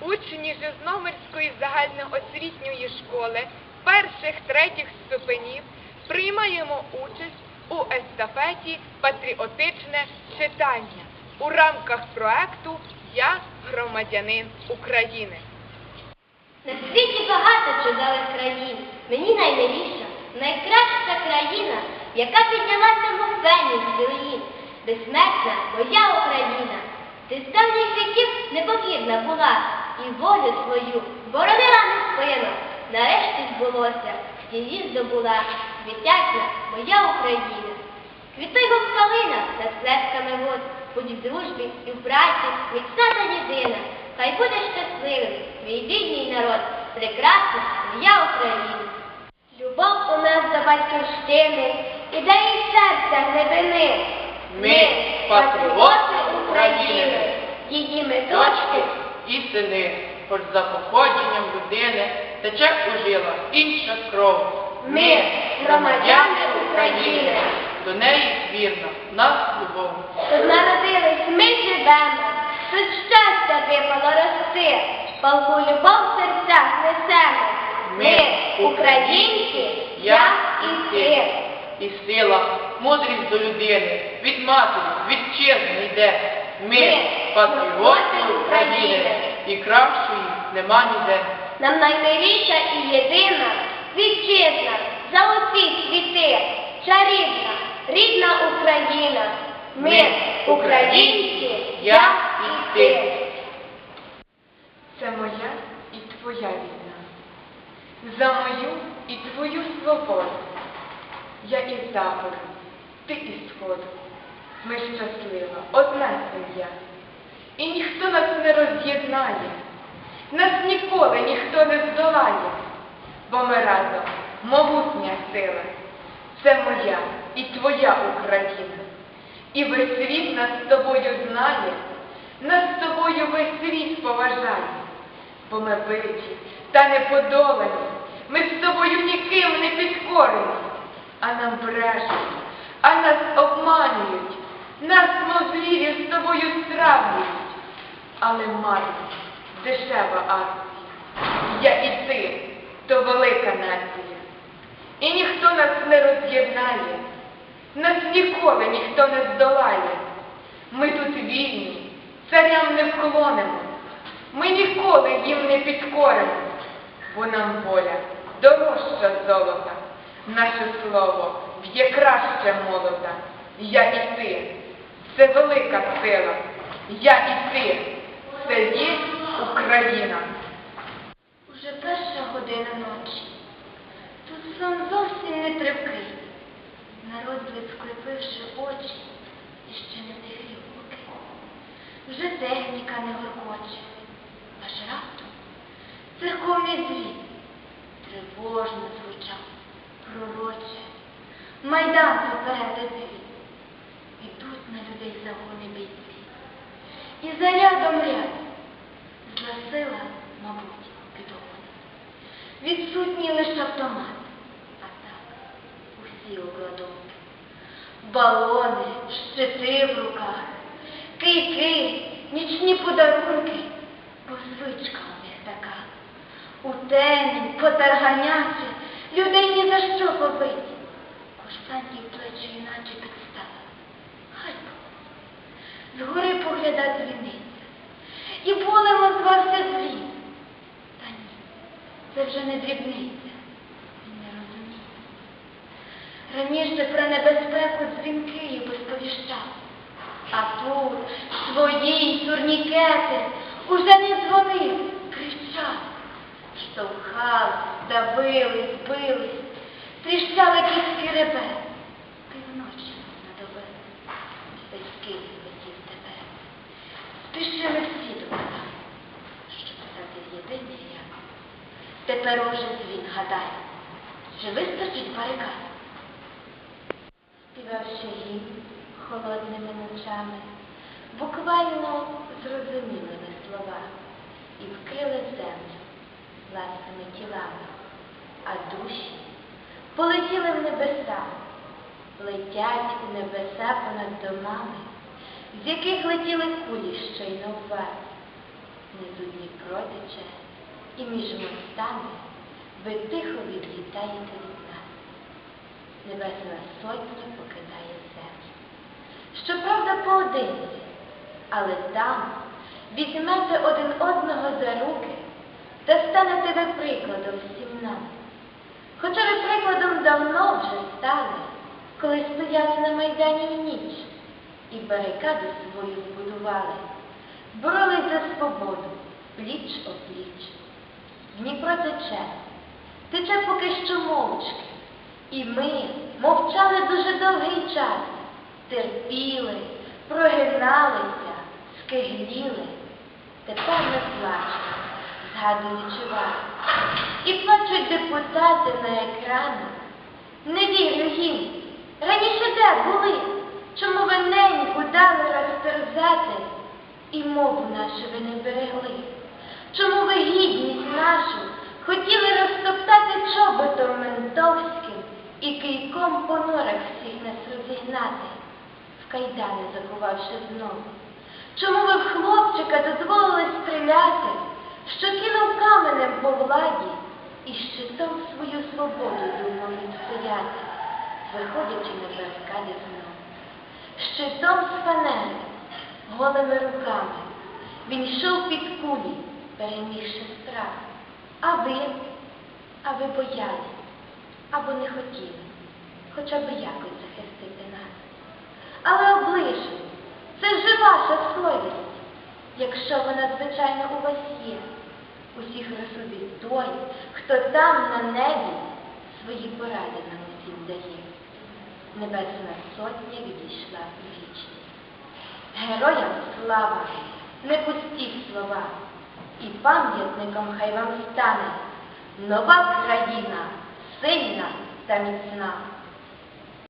учні Жизномирської загальноосвітньої школи перших третіх ступенів приймаємо участь у естафеті Патріотичне читання у рамках проекту Я громадянин України. На світі багато чудових країн. Мені наймиліша, найкраща країна, яка піднялася в з руїн. Безсмертна моя Україна. Ти з давніх віків непокірна була, і волю свою боронила неспину. Нарешті збулося, її здобула світяча моя Україна. Мов калина над сплесками вод, будь в дружбі і в праці, міцна та єдина. Хай буде щасливим мій вільний народ, прекрасна моя Україна. Любов у нас до батьківщини, ідеї серця глибини. Ми патріоти України, її ми дочки меточки. і сини, хоч за походженням людини тече у жилах інша кров. Ми громадяни України. До неї вірна нас любов. Тут народились, ми живемо, тут щастя випало рости, палку любов в серцях несемо. Ми, українці, я і ти. І сила, мудрість до людини, від матері, від вітчизни йде. Ми, патріоти України, і кращої нема ніде. Нам наймиліша і єдина вітчизна, золоті світи, чарівна, рідна Україна. Ми, українці, я і ти. Це моя і твоя війна. За мою і твою свободу. Я із заходу, ти із сходу. Ми щаслива, одна сім'я. І ніхто нас не роз'єднає, нас ніколи ніхто не здолає, бо ми разом могутня сила. Це моя і твоя Україна. І весь світ нас з тобою знає, нас з тобою весь світ поважає, бо ми биті та не подолані, ми з тобою ніким не підкорені, а нам брешуть, а нас обманюють, нас, мов з тобою стравлюють, але марно, дешева акція. Я і ти, то велика нація. І ніхто нас не роз'єднає, нас ніколи ніхто не здолає. Ми тут вільні, царям не вклонимо, ми ніколи їм не підкоримо, бо нам воля дорожча золота, наше слово б'є краще молота. Я і ти, це велика сила. Я і ти, це є Україна. Уже перша година ночі. Тут сон зовсім не тривкий. Народ, склепивши очі, і ще не тихий руки. Вже техніка не горкоче. Аж раптом церковний дзвін тривожно звучав, пророче. Майдан попереду звін. Ідуть на людей загони бійці. І за рядом ряд Відсутній лише автомат, а так усі обладунки. Балони, щити в руках, кийки, нічні подарунки, бо звичка у них така. У темінь, потарганячи, людей ні за що побиті. Курсантів плечі іначе підстава. Хай. Згори погляда дзвіниця. І болем озвався це вже не дрібниця. Він не розуміє. Раніше про небезпеку дзвін Київ сповіщав. А тут свої турнікети уже не дзвонив, кричав. Штовхали, давили, збились, тріщали кістки ребер. Півночі надобили. Весь Київ летів тепер. Спішили всі до мене, щоб стати в єдиний ряд. Уже дзвін гадає, чи вистачить барикад. Співавши гімн холодними ночами, буквально зрозумілими словами, і вкрили землю власними тілами, а душі полетіли в небеса, летять у небеса понад домами, з яких летіли кулі щойно вверх. внизу Дніпро тече, і між мостами ви тихо відлітаєте від нас. Небесна сотня покидає землю. Щоправда, поодинці, але там візьмете один одного за руки та станете ви прикладом всім нам. Хоча ви прикладом давно вже стали, коли стояли на Майдані в ніч і барикаду свою збудували, боролись за свободу, пліч опліч. Дніпро тече, тече поки що мовчки, і ми мовчали дуже довгий час, терпіли, прогиналися, скигліли. Тепер ми плачемо, згадуючи вас. І плачуть депутати на екранах. Не вірю їм. Раніше де були? Чому ви неньку дали розтерзати? І мову нашу ви не берегли? Чому ви гідність нашу хотіли розтоптати чоботом ментовським і кийком по норах всіх нас розігнати, в кайдани закувавши знову? Чому ви в хлопчика дозволили стріляти, що кинув каменем по владі і щитом свою свободу думав відстояти, виходячи на барикади знову? Щитом з фанери, голими руками, він йшов під кулі, перемігши страх. А ви, а ви боялись, або не хотіли, хоча б якось захистити. Але оближу, це вже ваша совість, якщо вона, звичайно, у вас є. Усіх розсудить той, хто там на небі свої поради нам усім дає. Небесна сотня відійшла у вічність. Героям слава, не пусті слова, і пам'ятником хай вам стане нова країна, сильна та міцна.